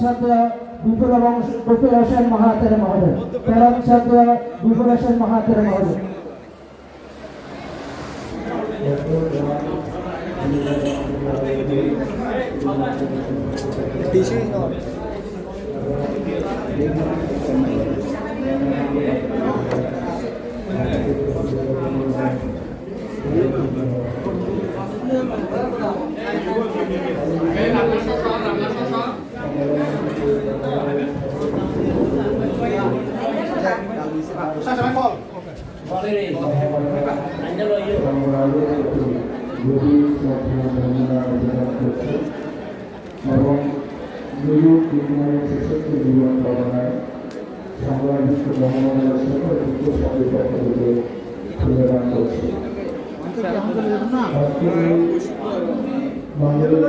ছাত্র বিপুল এবং কপিল হোসেন মহাতের মহোদয়। তেরম ছাত্র বিপুল হোসেন মহাতের মহোদয়। এবং নিয়োগ বিজ্ঞানের শেষে জীবন কামনায় সংগ্রামিত মহামানের সকল যুক্ত সঙ্গে পক্ষ থেকে ধন্যবাদ করছি বাংলাদেশ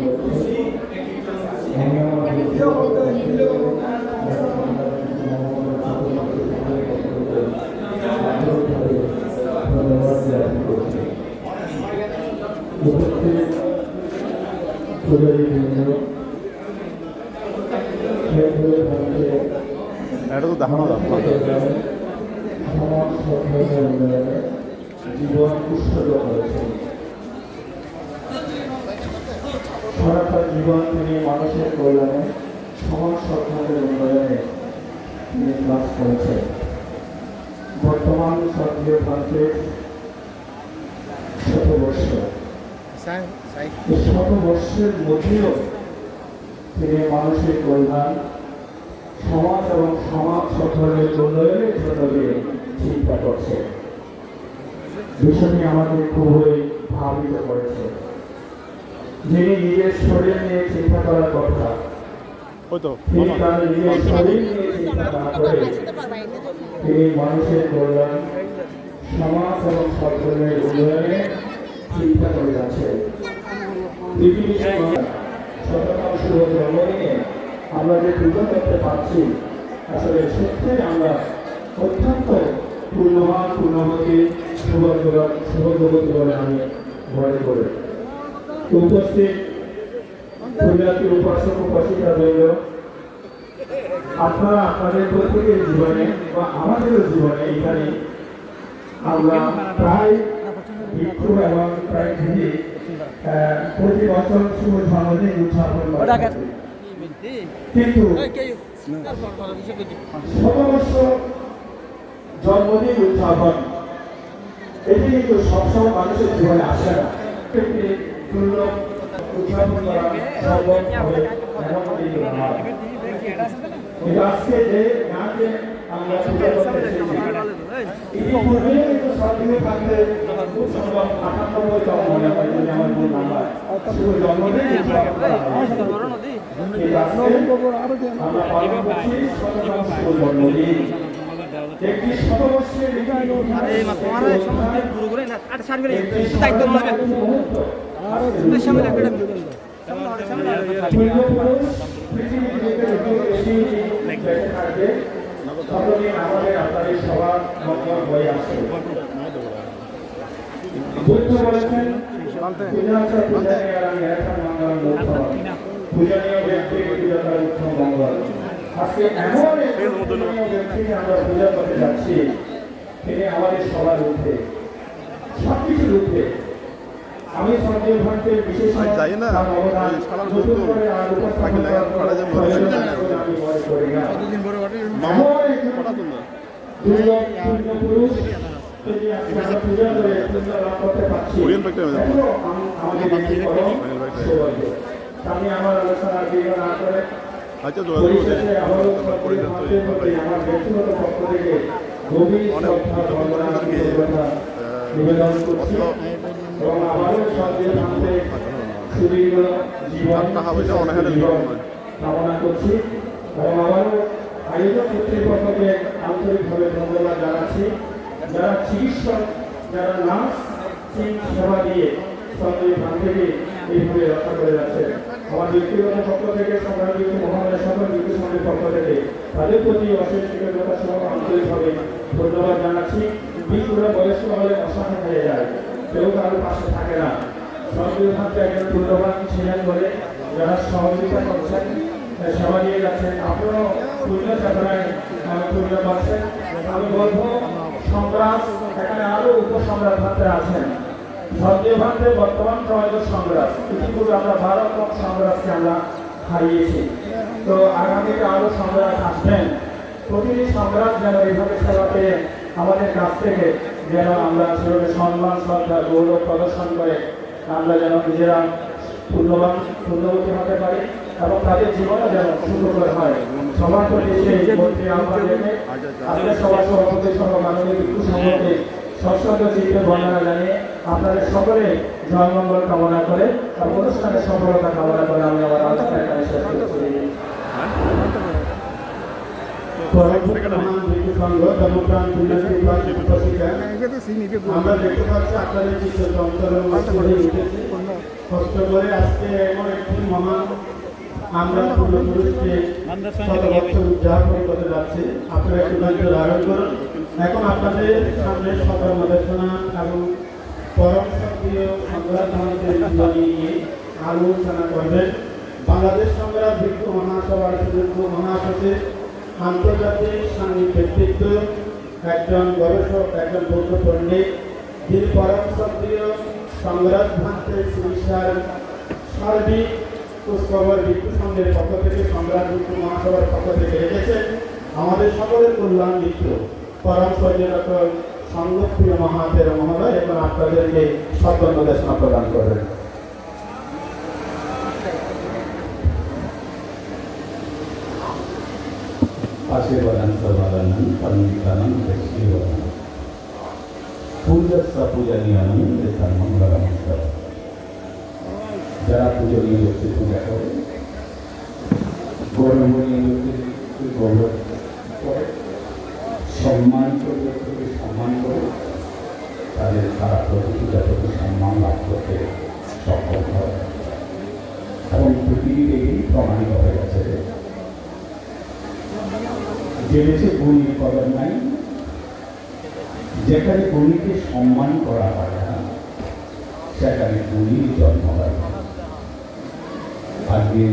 করছি। আমি আমার এটা তো দেখানো উন্নয়নে জীবন উৎসর্গ করেছেন সারাটা জীবন তিনি মানুষের কল্যাণে সমাজ সভ্যতার উন্নয়নে তিনি কাজ করেছেন। বর্তমান সক্রিয় প্রান্তের শতবর্ষ। শতবর্ষের মধ্যেও তিনি মানুষের কল্যাণ সমাজ এবং সমাজ সকলের উন্নয়নের জন্য চিন্তা করছে বিষয়টি আমাদের খুবই ভাবিত করেছে। যিনি নিজের শরীর নিয়ে চিন্তা করার কথা তিনি তার নিজের শরীর নিয়ে চিন্তা না করে তিনি মানুষের কল্যাণ সমাজ এবং সকলের উন্নয়নে চিন্তা করে যাচ্ছেন আমরা যে করতে পারছি আসলে সত্যি আমরা আমি করি। উপস্থিত উপাসক, উপাসিকা রইল আপনারা আপনাদের প্রত্যেকের জীবনে বা আমাদেরও জীবনে এখানে আমরা প্রায় বিক্ষোভ এবং প্রায় আহ, প্রতি বছর শুভ জন্মদিন উদযাপন করা কিন্তু শতবর্ষ জন্মদিন উদযাপন এটি কিন্তু সবসময় মানুষের জীবনে আসে না। উদযাপন করা সম্ভব হবে এমন আজকে যে গানকে আমরা ইতিপূর্বে কিন্তু সক্রিয় থাকতে খুব সম্ভব আটানব্বইতম মনে হয় যদি আমার ভুল না হয়। শুভ জন্মদিন আমরা পালন করছি। শুভ জন্মদিন। একটি শতবর্ষের আরে মা তোমার সমস্ত গুরু করে না আট সার করে। একটি সামনে পৃথিবীর বেশি ততদিন আমাদের সবার মঙ্গল হয়ে আসে বুদ্ধ ব্যক্তি পূজাতার উত্তম মঙ্গল আজকে ব্যক্তিকে আমরা পূজা করতে যাচ্ছি তিনি আমাদের সবার ঊর্ধ্বে সবকিছুর ঊর্ধ্বে আমি সঞ্জয় ভান্তের বিশেষ যাই না, আর উপস্থাপন তাকে লাগা করা যাবে, প্রয়োজন ওরা আছে বলে আমি মনে করি না। মামা কটা দীর্ঘ না আচ্ছা যোগাযোগ তো অনেক এবং আবারও সঞ্জয় ভান্তে সুদীর্ঘ জীবন। কামনা করছি এবং আবারও আয়োজক কর্তৃপক্ষকে আন্তরিকভাবে ধন্যবাদ জানাচ্ছি যারা চিকিৎসক যারা নার্স সেবা দিয়ে সঞ্জয় ভান্তেকে এইভাবে রক্ষা করে যাচ্ছে আমার ব্যক্তিগত পক্ষ থেকে সংগ্রাম ব্যক্তি মহামানের সকল ব্যক্তি সমাজের পক্ষ থেকে তাদের প্রতি অশেষ কৃতজ্ঞতা সহ আন্তরিকভাবে ধন্যবাদ জানাচ্ছি বিপুরা বয়স্ক হলে অসহায় হয়ে যায় কেউ কারোর পাশে থাকে না। সঞ্জয় ভান্তে একজন মূল্যবান ছিলেন বলে যারা সহযোগিতা করছেন সেবা দিয়ে যাচ্ছেন, আপনিও পূর্ণ চেতনায় পূর্ণ পাচ্ছেন। আমি বলব সম্রাট এখানে আরও উপসম্রাট ভাতে আছেন। সঞ্জয় ভাতে বর্তমান সময় সম্রাট ইতিপূর্বে আমরা রকম সম্রাটকে আমরা হারিয়েছি। তো আগামীতে আরও সম্রাট আসবেন। প্রতিটি সম্রাট যেন এইভাবে সেবা পেয়ে আমাদের কাছ থেকে যেন আমরা সেভাবে সম্মান শ্রদ্ধা গৌরব প্রদর্শন করে আমরা যেন নিজেরা পূর্ণবান পূর্ণবতী হতে পারি এবং তাদের জীবনও যেন সুন্দর হয়। সবার প্রতি সেই মন্ত্রী আহ্বান রেখে আজকে সবার সভাপতি সহ মাননীয় বিক্ষু সম্পর্কে সশ্রদ্ধ চিত্তে বর্ণনা জানিয়ে আপনাদের সকলে জয়মঙ্গল কামনা করে আর অনুষ্ঠানের সফলতা কামনা করে আমি আমার আলোচনা এখানে শেষ করছি। আমরা দেখতে পাচ্ছি আপনাদের চিত্র চঞ্চলের মধ্যে উঠেছে কষ্ট করে আজকে এমন একটি মহান আমরা পূর্বপুরুষকে শত উদযাপন করতে যাচ্ছি আপনারা একটু ধৈর্য ধারণ করুন এখন আপনাদের সামনে সদর নির্দেশনা এবং পরম সক্রিয় সংগ্রাম সমিতির জীবনী নিয়ে আলোচনা করবেন বাংলাদেশ সংগ্রাম ভিক্ষু মহাসভার সুযোগ্য মহাসচিব আন্তর্জাতিক সাংগীত ব্যক্তিত্ব একজন গবেষক, একজন বৌদ্ধ পণ্ডিত, যিনি পরম সক্রিয় সংগ্রাম ভান্তের চিকিৎসার সার্বিক খোঁজখবর ভিক্ষু সংঘের পক্ষ থেকে সংগ্রাম ভিক্ষু মহাসভার পক্ষ থেকে রেখেছেন আমাদের সকলের কল্যাণ মিত্র, পরম সজ্জনক সংঘপ্রিয় মহাতের মহোদয় এবং আপনাদেরকে সত্য নির্দেশনা প্রদান করবেন। సేవనంతవరణం పండితనం సేవనం పూజస్వ పూజనీయనం ధర్మంగళం যারা পূজনীয় ব্যক্তি পূজা করে গৌরবনীয় ব্যক্তি গৌরব করে সম্মানিত ব্যক্তিকে সম্মান করে তাদের তারা প্রকৃতি যতটুকু সম্মান লাভ করতে সক্ষম হয় এবং পৃথিবীতে প্রমাণিত হয়ে গেছে দেশে গুণীর কদর নাই। যেখানে গুণীকে সম্মান করা হয় না, সেখানে গুণীর জন্ম হয় আজকে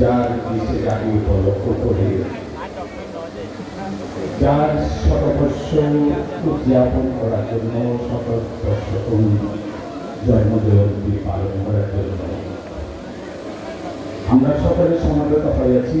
যার দেশে যাকে উপলক্ষ করে, যার শতবর্ষ উদযাপন করার জন্য শতবর্ষতম জন্মজয়ন্তী পালন করার জন্য। আমরা সকলে সমাগত হয়েছি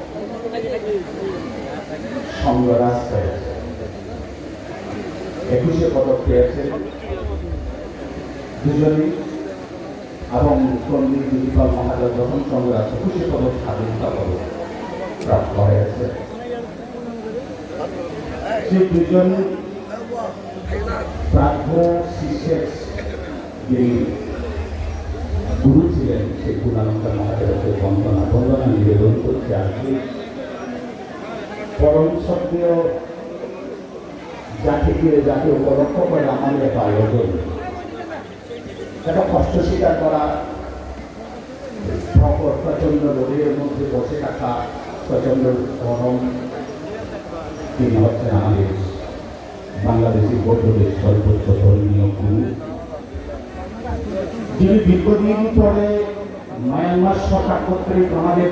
পেয়েছে একুশে পদক পেয়েছে দুজনই এবং পণ্ডিত দিলীপাল মহারাজ যখন সংগ্রাস একুশে পদক স্বাধীনতা পদক প্রাপ্ত হয়েছে। সে দুজন প্রাজ্ঞ শিষ্যের যিনি গুরু ছিলেন, সেই গুণানন্দ মহাদেবকে বন্দনা বন্দনা নিবেদন করছে আজকে পরম সক্রিয় জাতিকে যাকে উপলক্ষ করে আমাদের একটা আয়োজন একটা কষ্ট স্বীকার করা প্রকট প্রচণ্ড রোদের মধ্যে বসে থাকা প্রচণ্ড গরম তিনি হচ্ছেন আমাদের বাংলাদেশি বৌদ্ধদের সর্বোচ্চ ধর্মীয় গুরু। যিনি দীর্ঘদিন পরে মায়ানমার সরকার কর্তৃক আমাদের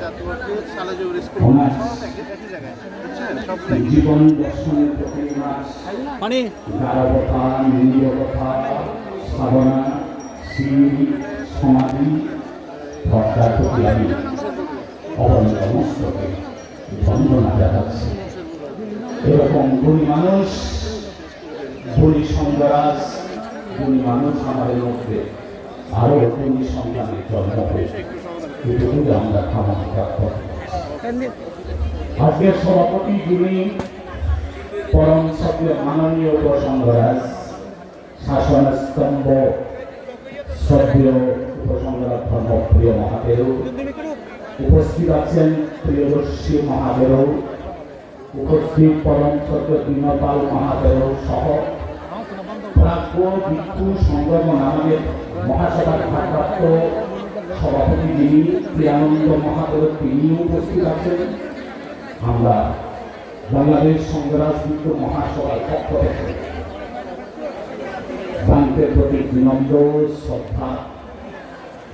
মাস মানে? সমাধি বন্দনা জানাচ্ছি। এরকম গুণী মানুষ গুণী সঙ্গরাজ গুণী মানুষ আমাদের মধ্যে আরও গুণী সন্তানের জন্ম হয়েছে। আমরা কামনা প্রাপ্ত আজকের সভাপতি যিনি, পরম সভ্য মাননীয় উপসংঘরাজ শাসন স্তম্ভ, সভ্য উপসংঘরাজ ধর্মপ্রিয় মহাদেব, উপস্থিত আছেন প্রিয়দর্শী মহাদেব, উপস্থিত পরম সত্য দীনপাল মহাদেব সহ প্রাজ্ঞ ভিক্ষু সংগম আমাদের মহাসভার ভারপ্রাপ্ত সভাপতি যিনি, প্রিয়ানন্দ মহাদেব তিনি উপস্থিত আছেন। আমরা বাংলাদেশ সংগ্রাস ভিক্ষু মহাসভার পক্ষ থেকে বাংকের প্রতি বিনম্র শ্রদ্ধা,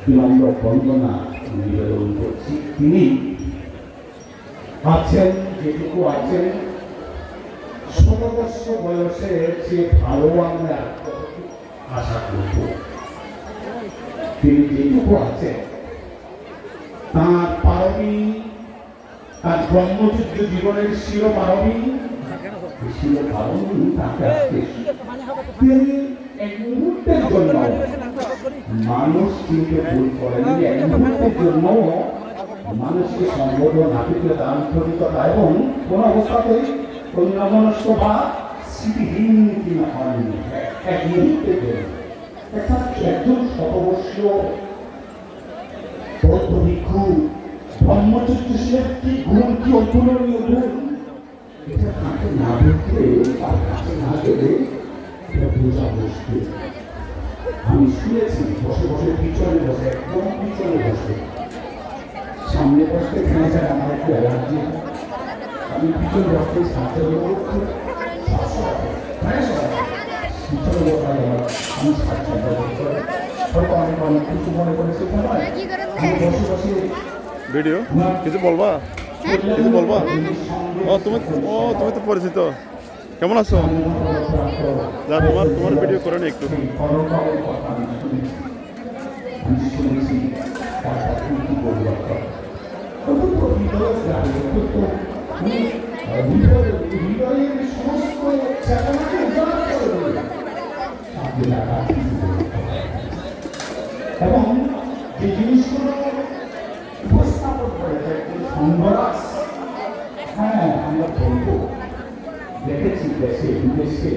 বিনম্র বন্দনা নিবেদন করছি। তিনি আছেন, যেটুকু আছেন। ষোল বছর বয়সে যে ভালো আমরা আশা করব তিনি যেটুকু পারবী, তার ব্রহ্মযুদ্ধ জীবনের মুহূর্তের জন্য মানুষকে সম্বোধন আন্তরিকতা এবং কোন স্মৃতিহীন তিনি হননি এক মুহূর্তের জন্য। অর্থাৎ একজন শতবর্ষীয় বৌদ্ধ ভিক্ষু, ব্রহ্মচর্য শিবের কি গুণ কি অতুলনীয় গুণ? এটা তাকে না দেখলে তার কাছে না গেলে এটা বোঝা মুশকিল। আমি শুনেছি, বসে বসে পিছনে বসে, একদম পিছনে বসে। সামনে বসতে খেয়ে যায় আমার একটু অ্যালার্জি আমি পিছনে বসতে করতে পিছনে বসাই ভিডিও? কিছু বলবা? কিছু বলবা? ও, তুমি ও, তুমি তো পরিচিত। কেমন আছো? যা, তোমার তোমার ভিডিও করে নি একটু। হৃদয়ের সমস্ত চেতনাকে উজাড় করে দেবে আপনি তার কাছে কি বলতে পারেন? এবং যে জিনিসগুলো উপস্থাপন করেছে সংগরাজ হ্যাঁ আমরা বলব। দেখেছি দেশে বিদেশে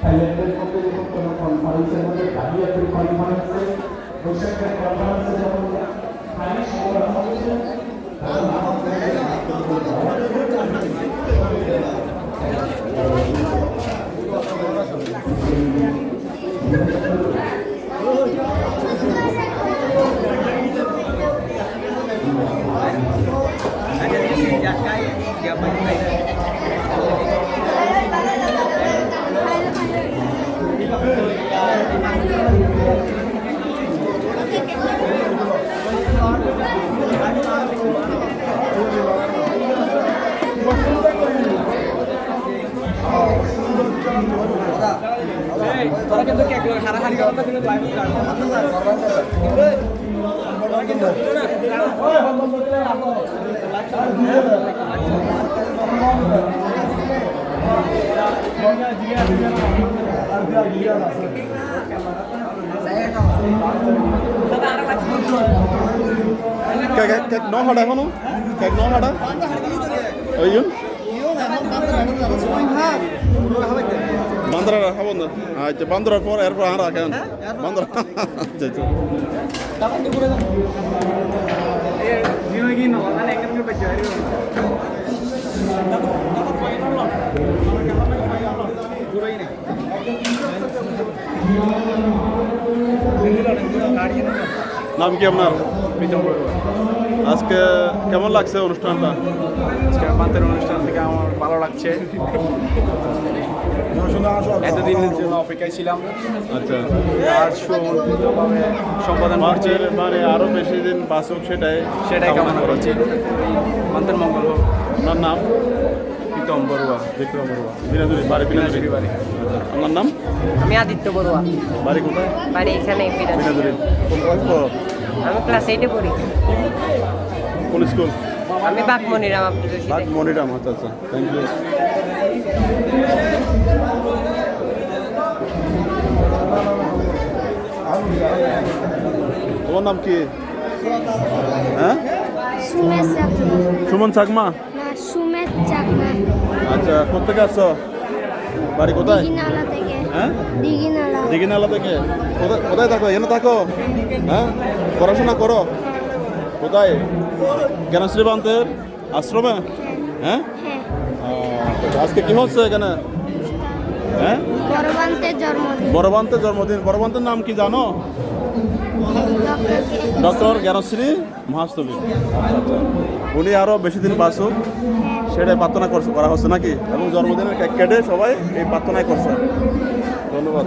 থাইল্যান্ডের মধ্যে যখন কোনো কনফারেন্সের মধ্যে দাঁড়িয়ে কনফারেন্সে বৈশাখের কনফারেন্সে যখন খালি সংগ্রাম হচ্ছে তখন আমাদের তোরা কিন্তু কেক লগে সারা খালি খাওয়া কিন্তু লাইভ কেক কেক ন হাঁটা এখনও কেক ন হাঁটা ওই জন্য বান্দরা খাব না আচ্ছা বান্দরার পর এরপর আর রাখেন বান্দরা আচ্ছা আচ্ছা নাম কি আপনার? আজকে কেমন লাগছে অনুষ্ঠানটা? আজকে পান্তের অনুষ্ঠান থেকে আমার ভালো লাগছে। এতদিন জন্য অপেক্ষায় ছিলাম। আচ্ছা। সুমন্ত্রিতভাবে সম্পাদন করছি। মানে আরও বেশি দিন সেটাই সেটাই কামনা করছি। পান্তের মঙ্গল আপনার নাম? প্রীতম বড়ুয়া বিক্রম বড়ুয়া। বিনাজুরি বাড়ি বিনাজুরি বাড়ি আপনার নাম? আমি আদিত্য বড়ুয়া। বাড়ি কোথায়? বাড়ি এখানে বিনাজুরি আমি ক্লাস এইটে পড়ি। কোন স্কুল? আমি বাঘমনিরাম আব্দুল রশিদে বাগ মনিরাম আচ্ছা আচ্ছা। থ্যাংক ইউ তোমার নাম কি? হ্যাঁ? সুমন চাকমা? না সুমেশ চাকমা। আচ্ছা কোথেকে আসছো? বাড়ি কোথায়? হ্যাঁ? দিঘিনালা। থেকে? কোথায় কোথায় থাকো? এখানে থাকো। হ্যাঁ? পড়াশোনা করো। কোথায়? জ্ঞানশ্রী বান্তের আশ্রমে? হ্যাঁ? হ্যাঁ। আজকে কি হচ্ছে এখানে? হ্যাঁ? বড়বান্তের জন্মদিন। বড়বান্তের নাম কি জানো? ডক্টর জ্ঞানশ্রী আচ্ছা উনি আরও বেশি দিন বাঁচুক সেটাই প্রার্থনা করছে, করা হচ্ছে নাকি? এবং জন্মদিনের কেক কেটে সবাই এই প্রার্থনাই করছে। ধন্যবাদ।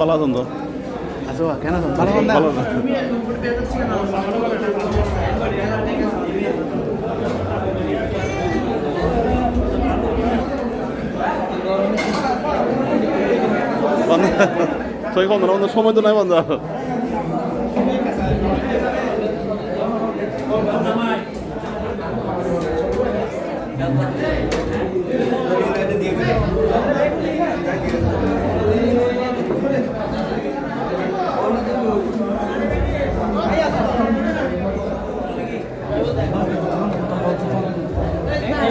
బలాదుందో అసలు బలాదుందా বন্ধ। সই বন্ধ না বন্ধ সময় তো নাই বন্ধ।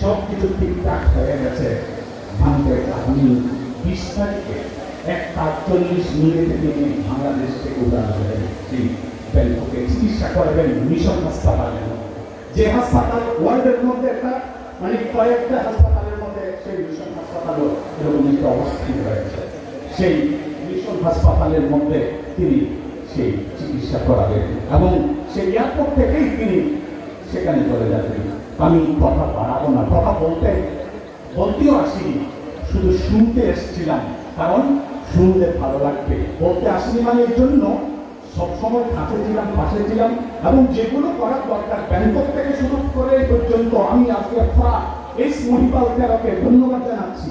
সব কিছু ঠিকঠাক হয়ে গেছে। ভান্তে আপনি বিশ তারিখে একটা আটচল্লিশ মিনিটে তিনি বাংলাদেশ থেকে হলেন সেই ব্যাংককে চিকিৎসা করাবেন, মিশন হাসপাতালে যে হাসপাতাল ওয়ার্ল্ডের মধ্যে একটা মানে কয়েকটা হাসপাতালের মধ্যে সেই মিশন হাসপাতালও এরকম একটা অবস্থিত রয়েছে। সেই মিশন হাসপাতালের মধ্যে তিনি সেই চিকিৎসা করাবেন এবং সেই এয়ারপোর্ট থেকেই তিনি সেখানে চলে যাবেন। আমি কথা বাড়াবো না। কথা বলতে, বলতেও আসিনি। শুধু শুনতে এসেছিলাম। কারণ শুনতে ভালো লাগবে। বলতে আসিনি মানে এর জন্য সবসময় কাছে ছিলাম, পাশে ছিলাম এবং যেগুলো করার দরকার, ব্যাংকক থেকে শুরু করে এই পর্যন্ত আমি আজকে ফা এস মহিপাল তেরোকে ধন্যবাদ জানাচ্ছি।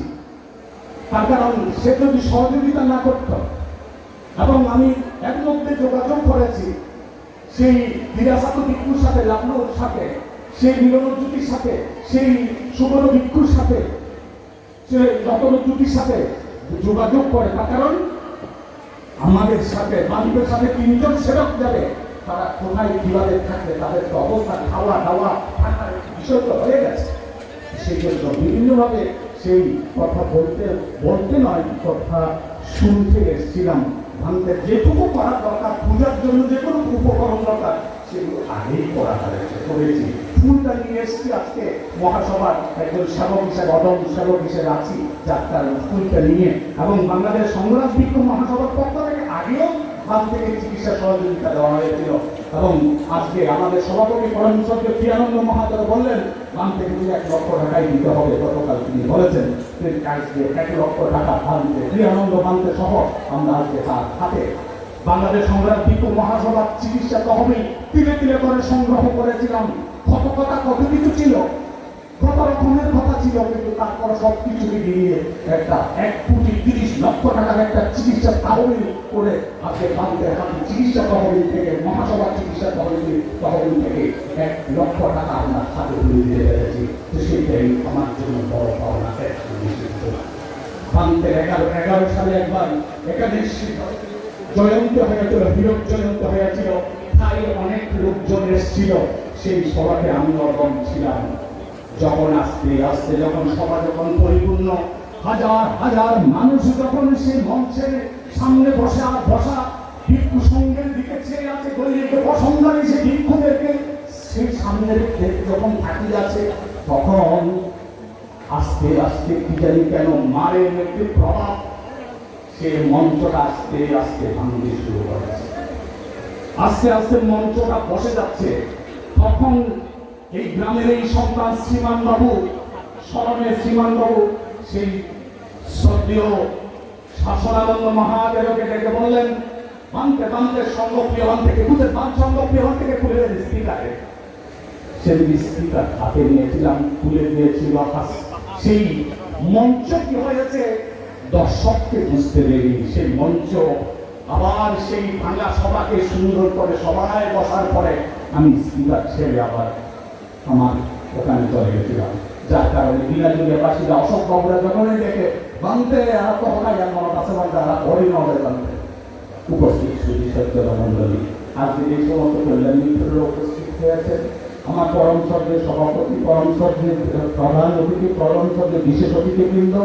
তার কারণ সে যদি সহযোগিতা না করত এবং আমি এর মধ্যে যোগাযোগ করেছি, সেই দিরাসাত ভিক্ষুর সাথে লাবনুর সাথে সেই মিলনজ্যোতির সাথে, সেই সুবর্ণ ভিক্ষুর সাথে সে রতনজ্যোতির সাথে যোগাযোগ করে। তার কারণ, আমাদের সাথে মালিকের সাথে তিনজন সেবক যাবে, তারা কোথায় কীভাবে থাকবে, তাদের তো অবস্থা, খাওয়া দাওয়া, থাকার বিষয় তো হয়ে গেছে। সেই জন্য বিভিন্নভাবে সেই কথা বলতে বলতে নয়, কথা শুনতে এসেছিলাম। ভাঙতে যেটুকু করা দরকার, পূজার জন্য যে কোনো উপকরণ দরকার, সেগুলো আগেই করা হয়েছে, করেছি। ফুলটা নিয়ে এসেছি আজকে মহাসভার একজন সেবক হিসেবে, অদম সেবক হিসেবে আছি যাত্রার ফুলটা নিয়ে। এবং বাংলাদেশ সংগ্রাম বিক্ষোভ মহাসভার পক্ষ থেকে আগেও বাম থেকে চিকিৎসা সহযোগিতা দেওয়া হয়েছিল। এবং আজকে আমাদের সভাপতি পরমেশ্বর প্রিয়ানন্দ মহাতর বললেন মানতে কিন্তু এক লক্ষ টাকাই দিতে হবে, গতকাল তিনি বলেছেন। এক লক্ষ টাকা মানতে প্রিয়ানন্দ মানতে সহ আমরা আজকে তার হাতে। বাংলাদেশ সংগ্রাম দীপু মহাসভার চিকিৎসা তহবিল তিলে তিলে করে সংগ্রহ করেছিলাম। কথা কত কিছু ছিল। কত রকমের কথা ছিল, কিন্তু তারপর সব কিছু মিলিয়ে একটা এক কোটি তিরিশ লক্ষ টাকার একটা চিকিৎসা তহবিল করে আজকে বাংলাদেশ এখন চিকিৎসা তহবিল থেকে, মহাসভা চিকিৎসা তহবিল তহবিল থেকে এক লক্ষ টাকা আমরা হাতে তুলে দিতে পেরেছি। তো সেটাই আমার জন্য বড় পাওনা বাংলাদেশ এগারো এগারো সালে একবার এখানে জয়ন্ত হয়েছিল হীরক জয়ন্ত হয়েছিল। তাই অনেক লোকজন এসেছিল। সেই সভাতে আমি অর্গম ছিলাম। যখন আস্তে আস্তে যখন সভা যখন পরিপূর্ণ, হাজার হাজার মানুষ যখন সেই মঞ্চের সামনে বসা বসা, ভিক্ষু সঙ্গের দিকে চেয়ে আছে গরিবকে বসঙ্গারি সে ভিক্ষুদেরকে, সেই সামনের ক্ষেত যখন থাকিয়ে আছে, তখন আস্তে আস্তে কি জানি কেন মারের একটি প্রভাব সে মঞ্চটা আস্তে আস্তে ভাঙতে শুরু করেছে। আস্তে আস্তে মঞ্চটা বসে যাচ্ছে। তখন এই গ্রামের এই সন্তান শ্রীমান বাবু স্মরণে শ্রীমান বাবু সেই সদ্য শাসনানন্দ মহাদেবকে ডেকে বললেন, বানতে বানতে সঙ্গপ্রিয়হন থেকে খুঁজে বান সঙ্গপ্রিয়হন থেকে খুলে দেন স্পিকারে। সেই স্পিকার হাতে নিয়েছিলাম খুলে দিয়েছিল সেই মঞ্চ কি হয়েছে, দর্শককে বুঝতে দেরি সেই মঞ্চ আবার সেই ভাঙা সভাকে সুন্দর করে সবাই বসার পরে আমি স্পিকার ছেড়ে আবার আমার ওখানে চলে গেছিলাম। যার কারণে বিনাজুলিয়া বাসীরা অশোক বাবুরা যখনই দেখে, বানতে, আর হয় আর মনে কাছে বানতে, আর হরিণ হবে বানতে। উপস্থিত সুধী সত্য মন্ডলী আজকে এই সমস্ত কল্যাণ মিত্ররা উপস্থিত হয়েছেন আমার পরম শ্রদ্ধের সভাপতি, পরম শ্রদ্ধের প্রধান অতিথি, পরম শ্রদ্ধের বিশেষ অতিথিবৃন্দ,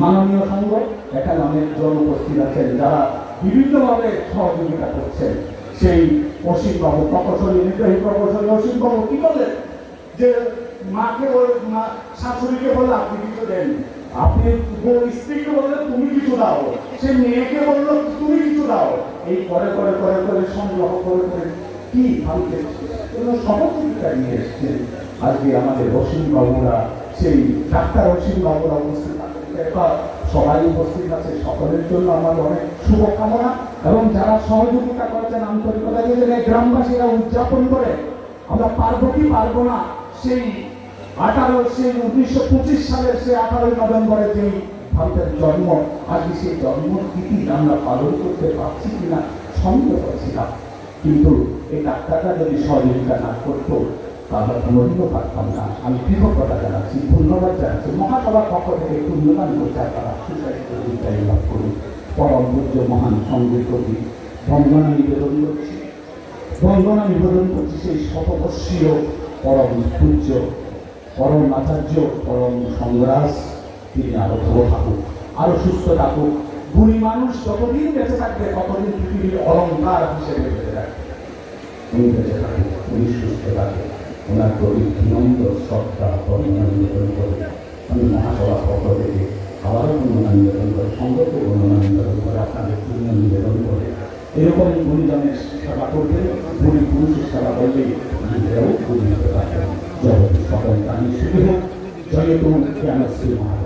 মাননীয় সংঘ এখানে অনেকজন উপস্থিত আছেন। যারা বিভিন্নভাবে সহযোগিতা করছেন। সেই অসীমবাবু, প্রকৌশলী নির্বাহী প্রকৌশলী অসীমবাবু কি বলেন যে মাকে মা, শাশুড়িকে বললে, আপনি কিছু দেন আপনি স্ত্রীকে বললে তুমি কিছু দাও। সে মেয়েকে বলল, তুমি কিছু দাও। এই করে করে করে করে, সংগ্রহ করে করে কি ভাবতে সহযোগিতা নিয়ে এসছেন? আজকে আমাদের অসীম বাবুরা সেই ডাক্তার অসীম বাবুরা উপস্থিত সবাই উপস্থিত আছে, সকলের জন্য আমার অনেক শুভকামনা। এবং যারা সহযোগিতা করেছেন আন্তরিকতা দিয়ে গ্রামবাসীরা উদযাপন করে, আমরা পারব কি পারব না, সেই আঠারো, সেই উনিশশো পঁচিশ সালের সেই আঠারোই নভেম্বরে যেই ভারতের জন্ম, আজকে সেই জন্মতিথি আমরা পালন করতে পারছি কিনা সন্দেহ করছিলাম। কিন্তু এই ডাক্তাররা যদি সহযোগিতা না করতো তাহলে কোনোদিনও পারতাম না। আমি কৃতজ্ঞতা জানাচ্ছি, ধন্যবাদ জানাচ্ছি। মহাসভার পক্ষ থেকে পুণ্যদান করতে আপনারা সুসাহিত্য বিদ্যায় লাভ করুন পরম পূজ্য, মহান সংগীত কবি, বন্দনা নিবেদন করছি। বন্দনা নিবেদন করছি সেই শতবর্ষীয় পরম পূজ্য, পরম আচার্য, পরম সংগ্রাস। তিনি আরও ভালো থাকুক, আরও সুস্থ থাকুক। গুণী মানুষ যতদিন বেঁচে থাকবে, ততদিন পৃথিবীর অলঙ্কার হিসেবে বেঁচে থাকবে। উনি বেঁচে থাকুক, উনি সুস্থ থাকে ওনার বিনম্র শ্রদ্ধা বর্ণনা নিবেদন করে আমি মহাসভা পক্ষ থেকে আবারও বর্ণনা নিবেদন করে সঙ্গতে বর্ণনা নিবেদন করে, আপনাদের পূর্ণ নিবেদন করে। এরকম গুণীজনের সেবা করবে, গুণী পুরুষের সেবা করলে নিজেরাও গুণী হতে পারবেন জগৎ সকল প্রাণী সুখী হোক। জয় কেন শ্রী মহাদেব